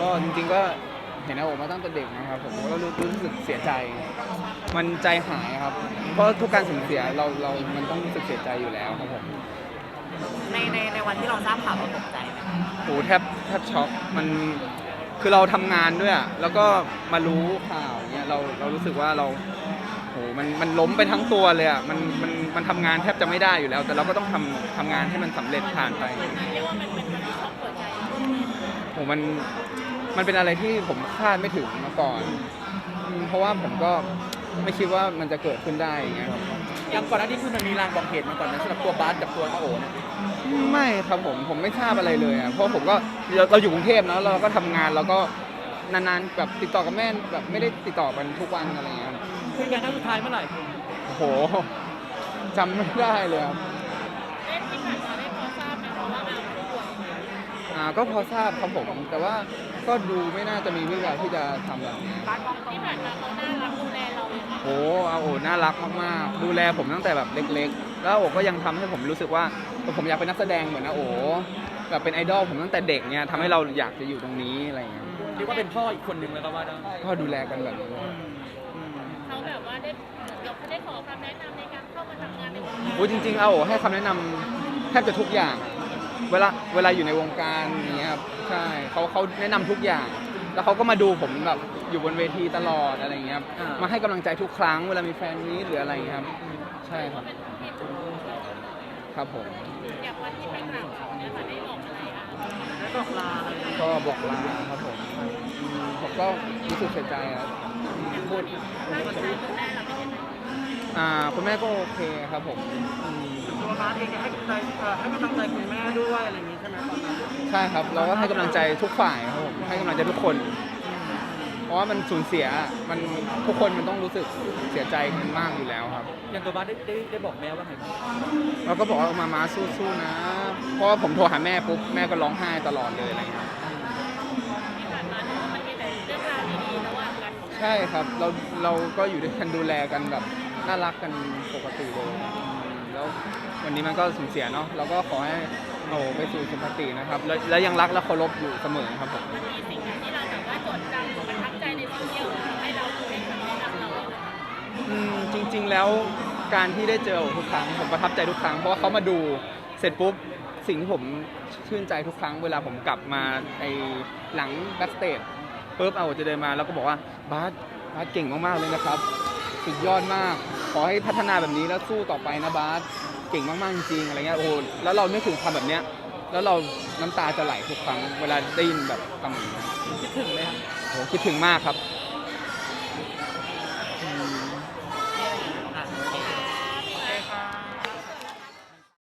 ก็จริงๆก็เห็นนะผมมาตั้งแต่เด็กนะครับผมก็รู้รู้สึกเสียใจ มันใจหายครับเพราะทุกการสูญเสียเราเรามันต้องรู้สึกเสียใจอยู่แล้วครับผมในในในวันที่เราทราบข่าวเราตกใจไหมโอ้แทบแทบช็อกมันคือเราทำงานด้วยอะแล้วก็มารู้ข่าวเนี่ยเราเรารู้สึกว่าเรา โหมันมันล้มไปทั้งตัวเลยอะมันมันมันทำงานแทบจะไม่ได้อยู่แล้ว แต่เราก็ต้องทำทำงานให้มันสำเร็จผ่านไป เรียกว่ามันเป็นวันที่ช็อกหัวใจโหมันมันเป็นอะไรที่ผมคาดไม่ถึงมาก่อนอืมเพราะว่าผมก็ไม่คิดว่ามันจะเกิดขึ้นได้อย่างเงี้ยครับยังก่อนหน้านี้คือมันมีรางบอกเหตุมาก่อนนะสำหรับตัวบาสกับตัวอาโอเนี่ยไม่ครับผมผมไม่ทราบอะไรเลยอะเพราะผมก็เราเราอยู่กรุงเทพนะเราก็ทำงานเราก็นานๆแบบติดต่อกับแม่แบบไม่ได้ติดต่อกันทุกวันอะไรเงี้ยครับ คุยกันครั้งสุดท้ายเมื่อไหร่โอ้โหจำไม่ได้เลยครับเล่นที่ผ่านมาได้พอทราบไหมคะว่าเราป่วยอ่าก็พอทราบครับผม แต่ว่าก็ดูไม่น่าจะมีวิธีที่จะทำแบบนี้ ที่ผ่านมาเขาน่ารักดูแลเราอย่างไรโอ้อาโอน่ารักมากๆ ดูแลผมตั้งแต่แบบเล็กๆ แล้วอาโอก็ยังทำให้ผมรู้สึกว่าผมอยากเป็นนักแสดงเหมือนอาโอแบบเป็นไอดอลผมตั้งแต่เด็กเนี่ยทำให้เราอยากจะอยู่ตรงนี้อะไรเงี้ยเรียกว่าเป็นพ่ออีกคนหนึ่งเลยก็ว่าได้ก็ดูแลกันแบบนี้ เขาแบบว่าได้เราเขาได้ขอคำแนะนำในการเข้ามาทำงานในวงการโอ้จริงๆอาโอให้คำแนะนำแทบจะทุกอย่าง เวลาเวลาอยู่ในวงการอย่างเงี้ยครับใช่เขาเขาแนะนำทุกอย่าง แล้วเขาก็มาดูผมแบบอยู่บนเวทีตลอดอะไรเงี้ยครับอ่าม มาให้กำลังใจทุกครั้งเวลามีแฟนนี้หรืออะไรเงี้ยครับ ใช่ครับเป็นที่ถูกครับผมอย่างวันที่ไปถามเขาเนี่ยค่ะได้บอกอะไรอะ แล้วก็ลาอะไรก็บอกลาครับผม อืมผมก็รู้สึกเสียใจครับพูดถ้าคนไทยคนแรกเราเป็นยังไงอ่าคุณแม่ก็โอเคครับผมอืมตัวบาสเองให้กำลังใจให้กำลังใจคุณแม่ด้วยอะไรอย่างนี้ใช่ไหมตอนนั้นใช่ครับ เราก็ให้กำลังใจทุกฝ่ายครับผมให้กำลังใจทุกคน เพราะว่ามันสูญเสียมันทุกคนมันต้องรู้สึกเสียใจกันมากอยู่แล้วครับ อย่างตัวบาสได้ได้ได้บอกแม่ว่าไงบ้างเราก็บอกว่ามามาสู้ๆนะ เพราะว่าผมโทรหาแม่ปุ๊บแม่ก็ร้องไห้ตลอดเลยอะไรเงี้ยที่ผ่านมาเนี่ยมันมีแต่ เรื่องราวดีๆระหว่างกันใช่ครับเราเราก็อยู่ด้วยกันดูแลกันแบบน่ารักกันปกติเลยแล้ววันนี้มันก็สูญเสียเนาะเราก็ขอให้โอ้ไปสู่สุคตินะครับแล้วแล้วยังรักและเคารพอยู่เสมอครับผมมันมีสิ่งไหนที่เราแบบว่าจดจำหรือประทับใจในสิ่งที่เราทำให้เราเป็นคำแนะนำเราเลยนะคะอืมจริง ๆแล้วการที่ได้เจอทุกครั้งผมประทับใจทุกครั้งเพราะว่าเขามาดูเสร็จปุ๊บสิ่งที่ผมชื่นใจทุกครั้งเวลาผมกลับมาไอหลังแบ็กสเตจ ปุ๊บเอาจะเดินมาแล้วก็บอกว่าบาสบาสเก่งมากๆเลยนะครับ สุดยอดมาก ขอให้พัฒนาแบบนี้แล้วสู้ต่อไปนะบาสเก่งมากๆจริงๆอะไรเงี้ยโอ้โหแล้วเรานึกถึงคำแบบเนี้ยแล้วเราน้ำตาจะไหลทุกครั้งเวลาได้ยินแบบคำอย่างเงี้ยคิดถึงไหมครับโอ้โหคิดถึงมากครับ